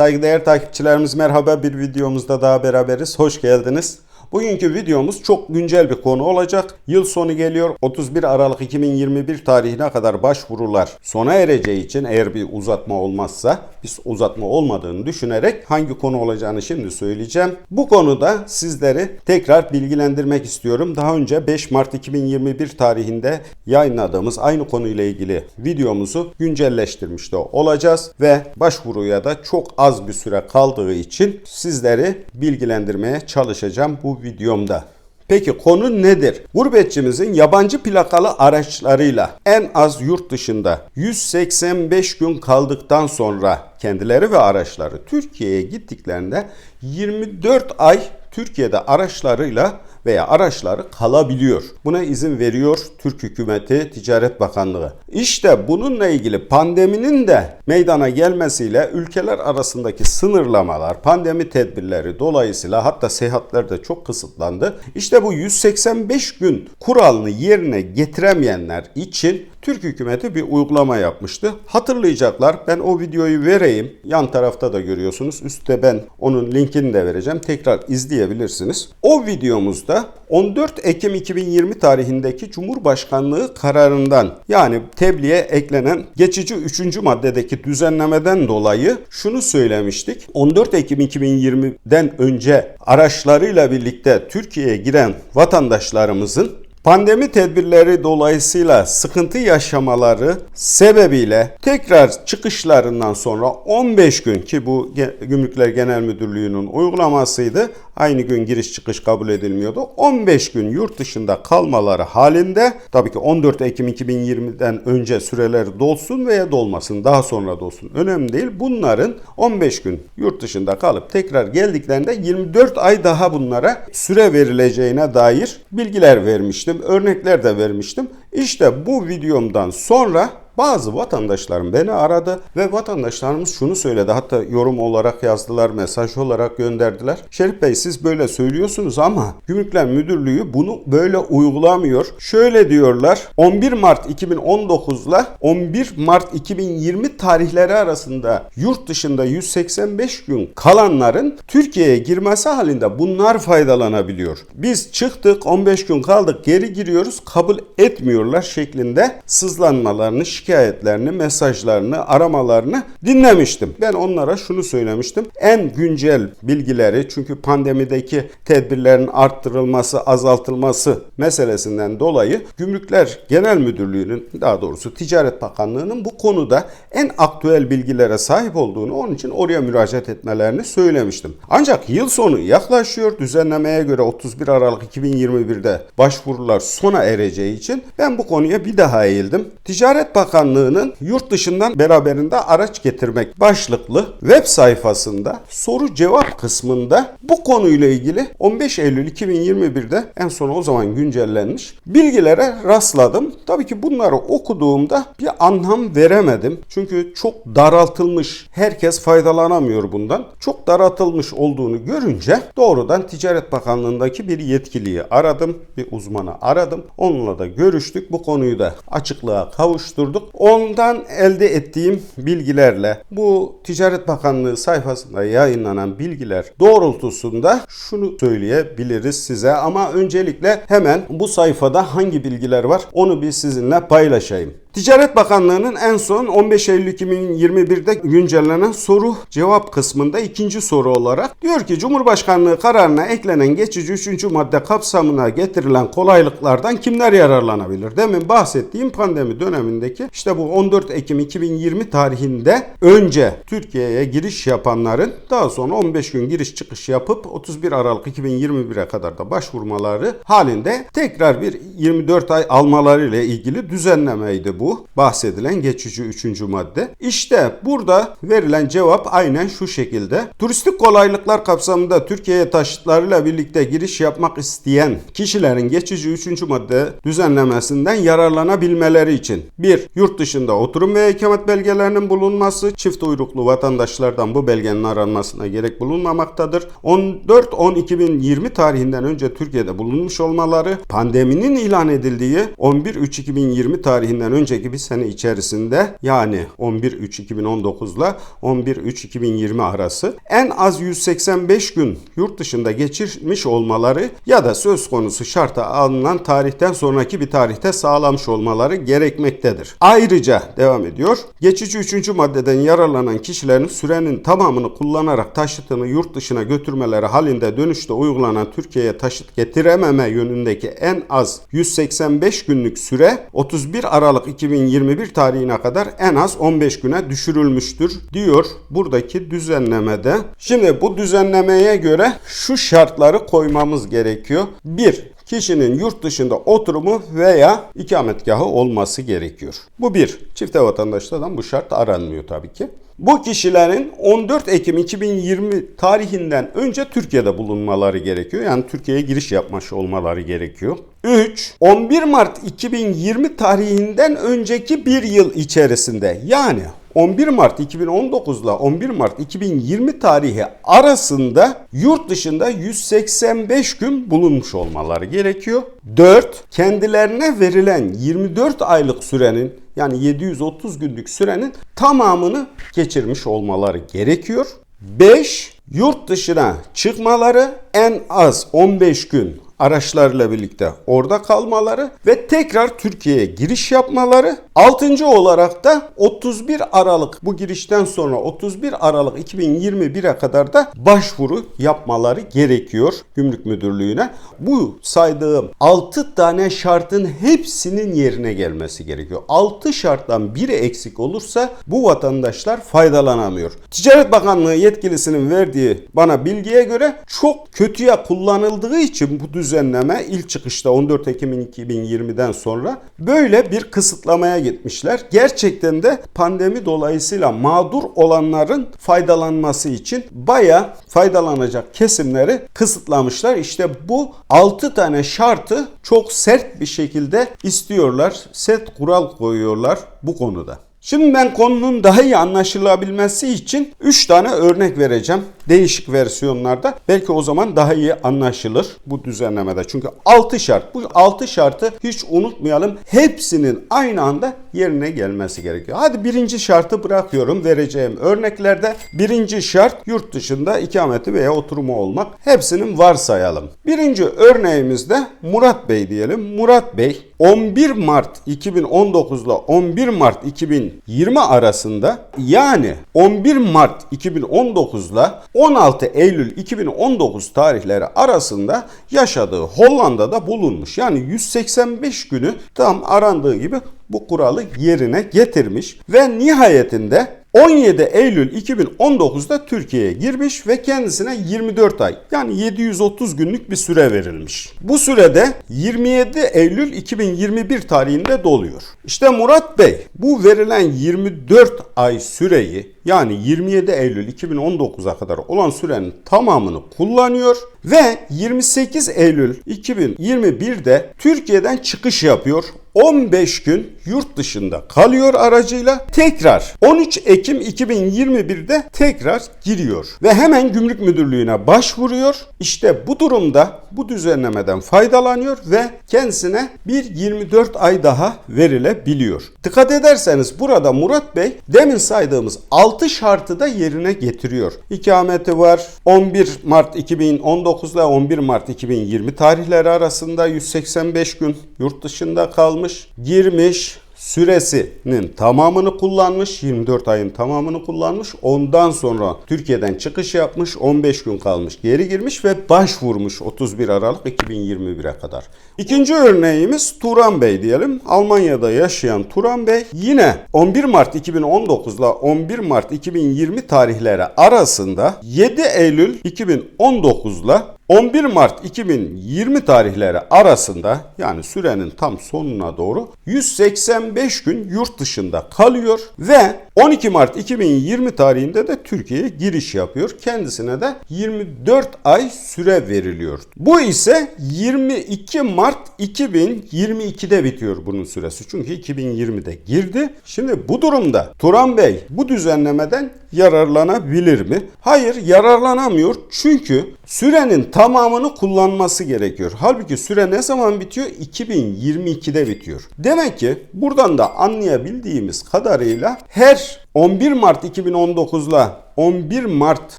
Saygıdeğer takipçilerimiz merhaba bir videomuzda daha beraberiz. Hoş geldiniz. Bugünkü videomuz çok güncel bir konu olacak. Yıl sonu geliyor. 31 Aralık 2021 tarihine kadar başvurular sona ereceği için eğer bir uzatma olmazsa biz uzatma olmadığını düşünerek hangi konu olacağını şimdi söyleyeceğim. Bu konuda sizleri tekrar bilgilendirmek istiyorum. Daha önce 5 Mart 2021 tarihinde yayınladığımız aynı konuyla ilgili videomuzu güncelleştirmiş olacağız ve başvuruya da çok az bir süre kaldığı için sizleri bilgilendirmeye çalışacağım bu videomda. Peki konu nedir? Gurbetçimizin yabancı plakalı araçlarıyla en az yurt dışında 185 gün kaldıktan sonra kendileri ve araçları Türkiye'ye gittiklerinde 24 ay Türkiye'de araçlarıyla veya araçları kalabiliyor. Buna izin veriyor Türk Hükümeti Ticaret Bakanlığı. İşte bununla ilgili pandeminin de meydana gelmesiyle ülkeler arasındaki sınırlamalar, pandemi tedbirleri dolayısıyla hatta seyahatler de çok kısıtlandı. İşte bu 185 gün kuralını yerine getiremeyenler için Türk hükümeti bir uygulama yapmıştı. Hatırlayacaklar. Ben o videoyu vereyim. Yan tarafta da görüyorsunuz. Üstte ben onun linkini de vereceğim. Tekrar izleyebilirsiniz. O videomuzda 14 Ekim 2020 tarihindeki Cumhurbaşkanlığı kararından yani tebliğe eklenen geçici 3. maddedeki düzenlemeden dolayı şunu söylemiştik. 14 Ekim 2020'den önce araçlarıyla birlikte Türkiye'ye giren vatandaşlarımızın Pandemi tedbirleri dolayısıyla sıkıntı yaşamaları sebebiyle tekrar çıkışlarından sonra 15 gün ki bu Gümrükler Genel Müdürlüğü'nün uygulamasıydı. Aynı gün giriş çıkış kabul edilmiyordu. 15 gün yurt dışında kalmaları halinde tabii ki 14 Ekim 2020'den önce süreleri dolsun veya dolmasın daha sonra dolsun önemli değil. Bunların 15 gün yurt dışında kalıp tekrar geldiklerinde 24 ay daha bunlara süre verileceğine dair bilgiler vermiştim. Örnekler de vermiştim. İşte bu videomdan sonra bazı vatandaşlarım beni aradı ve vatandaşlarımız şunu söyledi. Hatta yorum olarak yazdılar, mesaj olarak gönderdiler. Şerif Bey siz böyle söylüyorsunuz ama Gümrükler Müdürlüğü bunu böyle uygulamıyor. Şöyle diyorlar. 11 Mart 2019 ile 11 Mart 2020 tarihleri arasında yurt dışında 185 gün kalanların Türkiye'ye girmesi halinde bunlar faydalanabiliyor. Biz çıktık 15 gün kaldık geri giriyoruz kabul etmiyorlar şeklinde sızlanmalarını şikayetlerini, mesajlarını, aramalarını dinlemiştim. Ben onlara şunu söylemiştim. En güncel bilgileri çünkü pandemideki tedbirlerin arttırılması, azaltılması meselesinden dolayı Gümrükler Genel Müdürlüğü'nün daha doğrusu Ticaret Bakanlığı'nın bu konuda en aktüel bilgilere sahip olduğunu onun için oraya müracaat etmelerini söylemiştim. Ancak yıl sonu yaklaşıyor. Düzenlemeye göre 31 Aralık 2021'de başvurular sona ereceği için ben bu konuya bir daha eğildim. Ticaret Bakanlığı'nın yurt dışından beraberinde araç getirmek başlıklı web sayfasında soru cevap kısmında bu konuyla ilgili 15 Eylül 2021'de en son o zaman güncellenmiş bilgilere rastladım. Tabii ki bunları okuduğumda bir anlam veremedim. Çünkü çok daraltılmış, herkes faydalanamıyor bundan. Çok daraltılmış olduğunu görünce doğrudan Ticaret Bakanlığı'ndaki bir yetkiliyi aradım, bir uzmanı aradım. Onunla da görüştük. Bu konuyu da açıklığa kavuşturduk. Ondan elde ettiğim bilgilerle bu Ticaret Bakanlığı sayfasında yayınlanan bilgiler doğrultusunda şunu söyleyebiliriz size ama öncelikle hemen bu sayfada hangi bilgiler var onu bir sizinle paylaşayım. Ticaret Bakanlığı'nın en son 15 Eylül 2021'de güncellenen soru cevap kısmında ikinci soru olarak diyor ki Cumhurbaşkanlığı kararına eklenen geçici 3. madde kapsamına getirilen kolaylıklardan kimler yararlanabilir? Demin bahsettiğim pandemi dönemindeki işte bu 14 Ekim 2020 tarihinde önce Türkiye'ye giriş yapanların daha sonra 15 gün giriş çıkış yapıp 31 Aralık 2021'e kadar da başvurmaları halinde tekrar bir 24 ay almaları ile ilgili düzenlemeydi bu bahsedilen geçici üçüncü madde. İşte burada verilen cevap aynen şu şekilde. Turistik kolaylıklar kapsamında Türkiye'ye taşıtlarıyla birlikte giriş yapmak isteyen kişilerin geçici üçüncü madde düzenlemesinden yararlanabilmeleri için bir Yurt dışında oturum ve ikamet belgelerinin bulunması, çift uyruklu vatandaşlardan bu belgenin aranmasına gerek bulunmamaktadır. 14-10-2020 tarihinden önce Türkiye'de bulunmuş olmaları, pandeminin ilan edildiği 11-3-2020 tarihinden önce önceki bir sene içerisinde yani 11-3-2019 ile 11-3-2020 arası en az 185 gün yurt dışında geçirmiş olmaları ya da söz konusu şarta alınan tarihten sonraki bir tarihte sağlamış olmaları gerekmektedir. Ayrıca devam ediyor. Geçici 3. maddeden yararlanan kişilerin sürenin tamamını kullanarak taşıtını yurt dışına götürmeleri halinde dönüşte uygulanan Türkiye'ye taşıt getirememe yönündeki en az 185 günlük süre 31 Aralık 2021 tarihine kadar en az 15 güne düşürülmüştür diyor buradaki düzenlemede. Şimdi bu düzenlemeye göre şu şartları koymamız gerekiyor. 1 kişinin yurt dışında oturumu veya ikametgahı olması gerekiyor. Bu bir. Çifte vatandaşlardan bu şart aranmıyor tabii ki. Bu kişilerin 14 Ekim 2020 tarihinden önce Türkiye'de bulunmaları gerekiyor. Yani Türkiye'ye giriş yapmış olmaları gerekiyor. 3. 11 Mart 2020 tarihinden önceki bir yıl içerisinde yani 11 Mart 2019 ile 11 Mart 2020 tarihi arasında yurt dışında 185 gün bulunmuş olmaları gerekiyor. 4. Kendilerine verilen 24 aylık sürenin yani 730 günlük sürenin tamamını geçirmiş olmaları gerekiyor. 5. Yurt dışına çıkmaları en az 15 gün araçlarla birlikte orada kalmaları ve tekrar Türkiye'ye giriş yapmaları. Altıncı olarak da 31 Aralık bu girişten sonra 31 Aralık 2021'e kadar da başvuru yapmaları gerekiyor Gümrük Müdürlüğü'ne. Bu saydığım 6 tane şartın hepsinin yerine gelmesi gerekiyor. 6 şarttan biri eksik olursa bu vatandaşlar faydalanamıyor. Ticaret Bakanlığı yetkilisinin verdiği bana bilgiye göre çok kötüye kullanıldığı için bu düzenleme ilk çıkışta 14 Ekim 2020'den sonra böyle bir kısıtlamaya gitmişler. Gerçekten de pandemi dolayısıyla mağdur olanların faydalanması için baya faydalanacak kesimleri kısıtlamışlar. İşte bu 6 tane şartı çok sert bir şekilde istiyorlar. Set kural koyuyorlar bu konuda. Şimdi ben konunun daha iyi anlaşılabilmesi için 3 tane örnek vereceğim. Değişik versiyonlarda. Belki o zaman daha iyi anlaşılır bu düzenlemede. Çünkü 6 şart. Bu 6 şartı hiç unutmayalım. Hepsinin aynı anda yerine gelmesi gerekiyor. Hadi birinci şartı bırakıyorum vereceğim örneklerde. Birinci şart yurt dışında ikameti veya oturumu olmak. Hepsinin varsayalım. Birinci örneğimizde Murat Bey diyelim. Murat Bey 11 Mart 2019 ile 11 Mart 2020 arasında yani 11 Mart 2019 ile 16 Eylül 2019 tarihleri arasında yaşadığı Hollanda'da bulunmuş. Yani 185 günü tam arandığı gibi bu kuralı yerine getirmiş ve nihayetinde 17 Eylül 2019'da Türkiye'ye girmiş ve kendisine 24 ay yani 730 günlük bir süre verilmiş. Bu sürede 27 Eylül 2021 tarihinde doluyor. İşte Murat Bey bu verilen 24 ay süreyi yani 27 Eylül 2019'a kadar olan sürenin tamamını kullanıyor ve 28 Eylül 2021'de Türkiye'den çıkış yapıyor. 15 gün yurt dışında kalıyor aracıyla. Tekrar 13 Ekim 2021'de tekrar giriyor ve hemen gümrük müdürlüğüne başvuruyor. İşte bu durumda bu düzenlemeden faydalanıyor ve kendisine bir 24 ay daha verilebiliyor. Dikkat ederseniz burada Murat Bey demin saydığımız 6 şartı da yerine getiriyor. İkameti var. 11 Mart 2019 ile 11 Mart 2020 tarihleri arasında 185 gün yurt dışında kalmış, girmiş, süresinin tamamını kullanmış, 24 ayın tamamını kullanmış. Ondan sonra Türkiye'den çıkış yapmış, 15 gün kalmış, geri girmiş ve başvurmuş 31 Aralık 2021'e kadar. İkinci örneğimiz Turan Bey diyelim. Almanya'da yaşayan Turan Bey yine 11 Mart 2019 ile 11 Mart 2020 tarihleri arasında 7 Eylül 2019 ile 11 Mart 2020 tarihleri arasında yani sürenin tam sonuna doğru 185 gün yurt dışında kalıyor ve 12 Mart 2020 tarihinde de Türkiye'ye giriş yapıyor. Kendisine de 24 ay süre veriliyor. Bu ise 22 Mart 2022'de bitiyor bunun süresi. Çünkü 2020'de girdi. Şimdi bu durumda Turan Bey bu düzenlemeden yararlanabilir mi? Hayır yararlanamıyor çünkü sürenin tamamını kullanması gerekiyor. Halbuki süre ne zaman bitiyor? 2022'de bitiyor. Demek ki buradan da anlayabildiğimiz kadarıyla her 11 Mart 2019 ile 11 Mart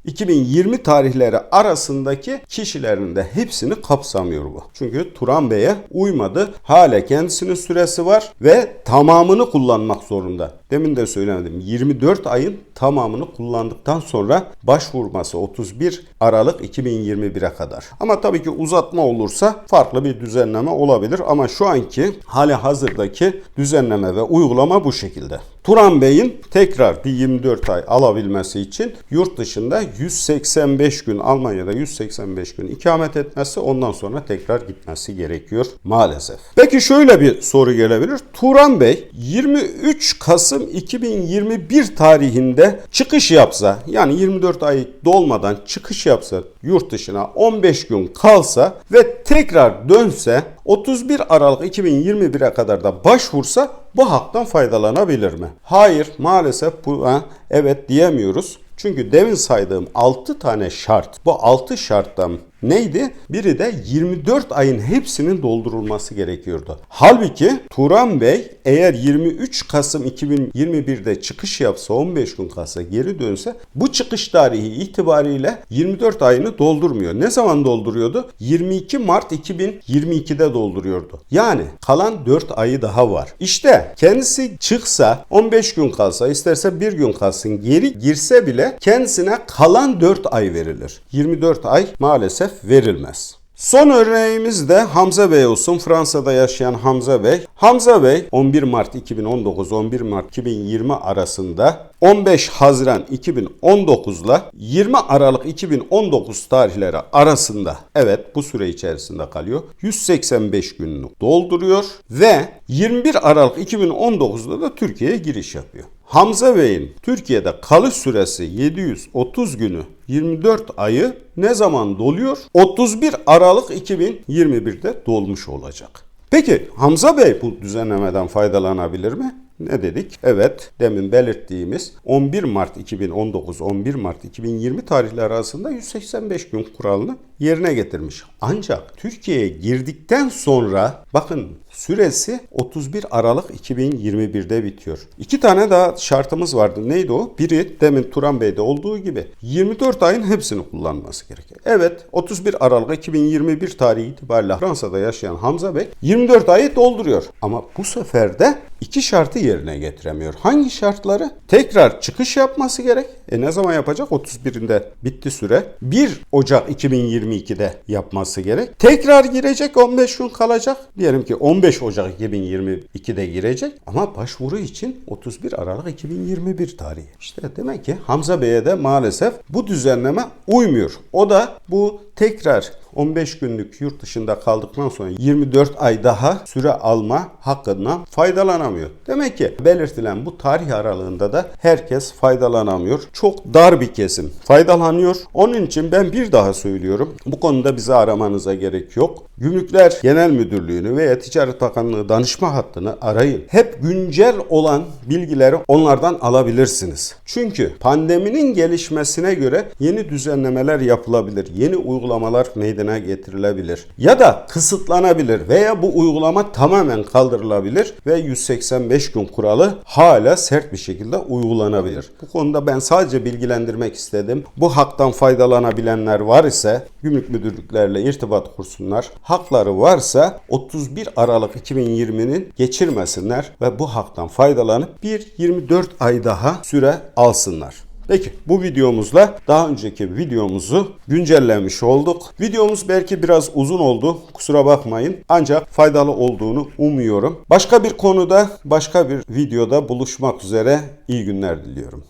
2020 tarihleri arasındaki kişilerin de hepsini kapsamıyor bu. Çünkü Turan Bey'e uymadı. Hala kendisinin süresi var ve tamamını kullanmak zorunda. Demin de söylemedim. 24 ayın tamamını kullandıktan sonra başvurması 31 Aralık 2021'e kadar. Ama tabii ki uzatma olursa farklı bir düzenleme olabilir ama şu anki hali hazırdaki düzenleme ve uygulama bu şekilde. Turan Bey'in tekrar bir 24 ay alabilmesi için yurt dışında 185 gün Almanya'da 185 gün ikamet etmesi ondan sonra tekrar gitmesi gerekiyor maalesef. Peki şöyle bir soru gelebilir. Turan Bey 23 Kasım 2021 tarihinde çıkış yapsa yani 24 ay dolmadan çıkış yapsa yurt dışına 15 gün kalsa ve tekrar dönse 31 Aralık 2021'e kadar da başvursa bu haktan faydalanabilir mi? Hayır maalesef bu evet diyemiyoruz. Çünkü demin saydığım 6 tane şart. Bu 6 şarttan neydi? Biri de 24 ayın hepsinin doldurulması gerekiyordu. Halbuki Turan Bey eğer 23 Kasım 2021'de çıkış yapsa 15 gün kalsa geri dönse bu çıkış tarihi itibariyle 24 ayını doldurmuyor. Ne zaman dolduruyordu? 22 Mart 2022'de dolduruyordu. Yani kalan 4 ayı daha var. İşte kendisi çıksa 15 gün kalsa isterse 1 gün kalsın geri girse bile kendisine kalan 4 ay verilir. 24 ay maalesef verilmez. Son örneğimiz de Hamza Bey olsun. Fransa'da yaşayan Hamza Bey. Hamza Bey 11 Mart 2019 11 Mart 2020 arasında 15 Haziran 2019 ile 20 Aralık 2019 tarihleri arasında evet bu süre içerisinde kalıyor. 185 günlük dolduruyor ve 21 Aralık 2019'da da Türkiye'ye giriş yapıyor. Hamza Bey'in Türkiye'de kalış süresi 730 günü 24 ayı ne zaman doluyor? 31 Aralık 2021'de dolmuş olacak. Peki Hamza Bey bu düzenlemeden faydalanabilir mi? Ne dedik? Evet, demin belirttiğimiz 11 Mart 2019 11 Mart 2020 tarihleri arasında 185 gün kuralını yerine getirmiş. Ancak Türkiye'ye girdikten sonra bakın süresi 31 Aralık 2021'de bitiyor. İki tane daha şartımız vardı. Neydi o? Biri demin Turan Bey'de olduğu gibi 24 ayın hepsini kullanması gerekiyor. Evet 31 Aralık 2021 tarihi itibariyle Fransa'da yaşayan Hamza Bey 24 ayı dolduruyor. Ama bu sefer de iki şartı yerine getiremiyor. Hangi şartları? Tekrar çıkış yapması gerek. E ne zaman yapacak? 31'inde bitti süre. 1 Ocak 2022'de yapması gerek. Tekrar girecek 15 gün kalacak. Diyelim ki 15 Ocak 2022'de girecek. Ama başvuru için 31 Aralık 2021 tarihi. İşte demek ki Hamza Bey'e de maalesef bu düzenleme uymuyor. O da bu tekrar 15 günlük yurt dışında kaldıktan sonra 24 ay daha süre alma hakkından faydalanamıyor. Demek ki belirtilen bu tarih aralığında da herkes faydalanamıyor. Çok dar bir kesim faydalanıyor. Onun için ben bir daha söylüyorum. Bu konuda bizi aramanıza gerek yok. Gümrükler Genel Müdürlüğü'nü veya Ticaret Bakanlığı danışma hattını arayın. Hep güncel olan bilgileri onlardan alabilirsiniz. Çünkü pandeminin gelişmesine göre yeni düzenlemeler yapılabilir. Yeni uygulamalar meydana getirilebilir. Ya da kısıtlanabilir veya bu uygulama tamamen kaldırılabilir ve 185 gün kuralı hala sert bir şekilde uygulanabilir. Bu konuda ben sadece bilgilendirmek istedim. Bu haktan faydalanabilenler var ise gümrük müdürlüklerle irtibat kursunlar. Hakları varsa 31 Aralık 2020'nin geçirmesinler ve bu haktan faydalanıp bir 24 ay daha süre alsınlar. Peki bu videomuzla daha önceki videomuzu güncellemiş olduk. Videomuz belki biraz uzun oldu. Kusura bakmayın. Ancak faydalı olduğunu umuyorum. Başka bir konuda, başka bir videoda buluşmak üzere. İyi günler diliyorum.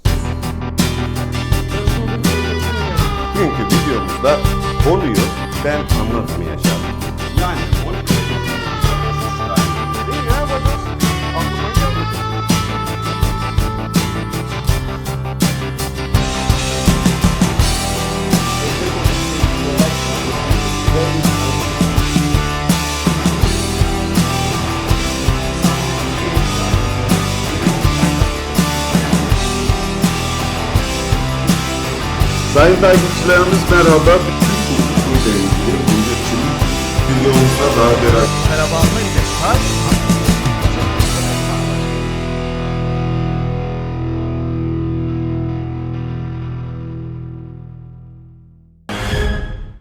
Bugünkü videomuzda konuyu ben anlatmayacağım. Yani Sayın takipçilerimiz merhaba. Bütün hukukuyla ilgili için videomuzda daha beraber ile Kars